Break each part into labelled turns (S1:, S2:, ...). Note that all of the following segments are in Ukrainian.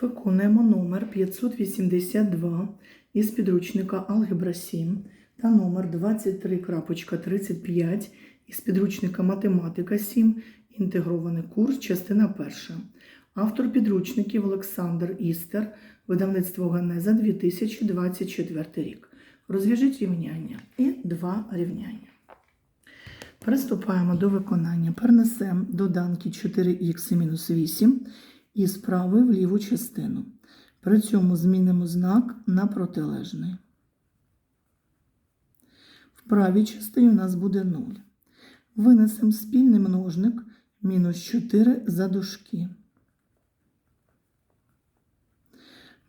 S1: Виконуємо номер 582 із підручника Алгебра 7 та номер 23.35 із підручника Математика 7. Інтегрований курс, частина перша. Автор підручників Олександр Істер, видавництво Генеза 2024 рік. Розв'яжіть рівняння і два рівняння. Приступаємо до виконання. Перенесемо доданки 4х і мінус 8 із правої в ліву частину. При цьому змінимо знак на протилежний. В правій частині у нас буде 0. Винесемо спільний множник мінус 4 за дужки.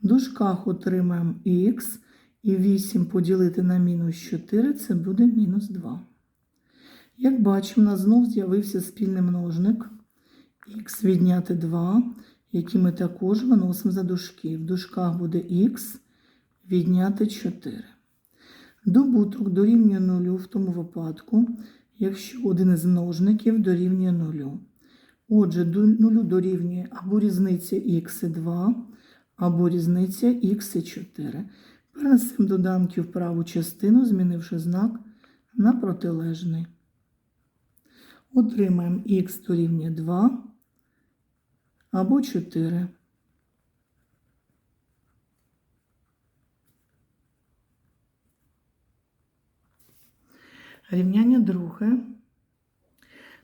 S1: В дужках отримаємо х і 8 поділити на мінус 4 це буде мінус 2. Як бачимо, у нас знов з'явився спільний множник х відняти 2, який ми також виносимо за дужки. В дужках буде х відняти 4. Добуток дорівнює 0 в тому випадку, якщо один із множників дорівнює 0. Отже, 0 дорівнює або різниця х і 2, або різниця х і 4. Перенесемо доданки в праву частину, змінивши знак на протилежний. Отримаємо х дорівнює 2 або 4. Рівняння друге.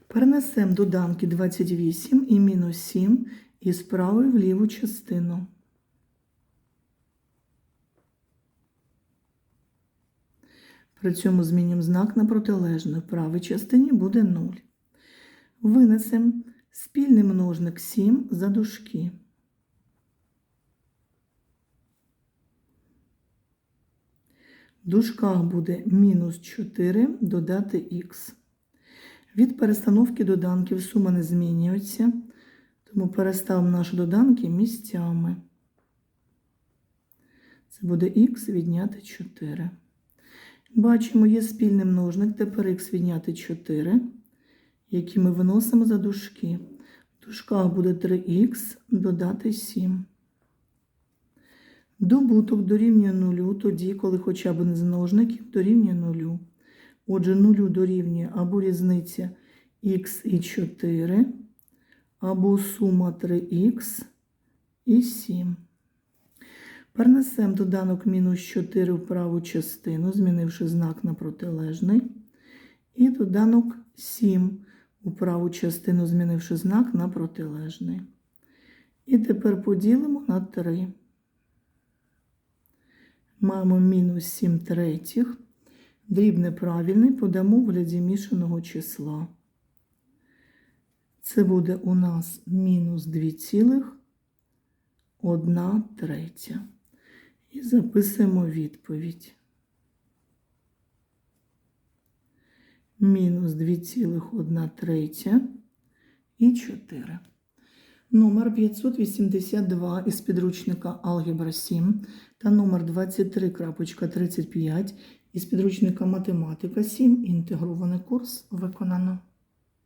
S1: Перенесемо доданки 28 і мінус 7 із правої в ліву частину. При цьому змінюємо знак на протилежний. В правій частині буде 0. Винесемо спільний множник 7 за дужки. В дужках буде мінус 4 додати х. Від перестановки доданків сума не змінюється, тому переставимо наші доданки місцями. Це буде х відняти 4. Бачимо, є спільний множник, тепер х відняти 4, який ми виносимо за дужки. В дужках буде 3х додати 7. Добуток дорівнює 0 тоді, коли хоча б з дорівнює 0. Отже, 0 дорівнює або різниця х і 4, або сума 3х і 7. Перенесемо доданок мінус 4 в праву частину, змінивши знак на протилежний. І доданок 7 у праву частину, змінивши знак на протилежний. І тепер поділимо на 3. Маємо мінус 7 третіх. Дріб неправильний подамо в вигляді мішаного числа. Це буде у нас мінус 2,1 третя. І записуємо відповідь. Мінус 2,1 третя і 4. Номер 582 із підручника Алгебра 7 та номер 23.35 із підручника Математика 7. Інтегрований курс виконано.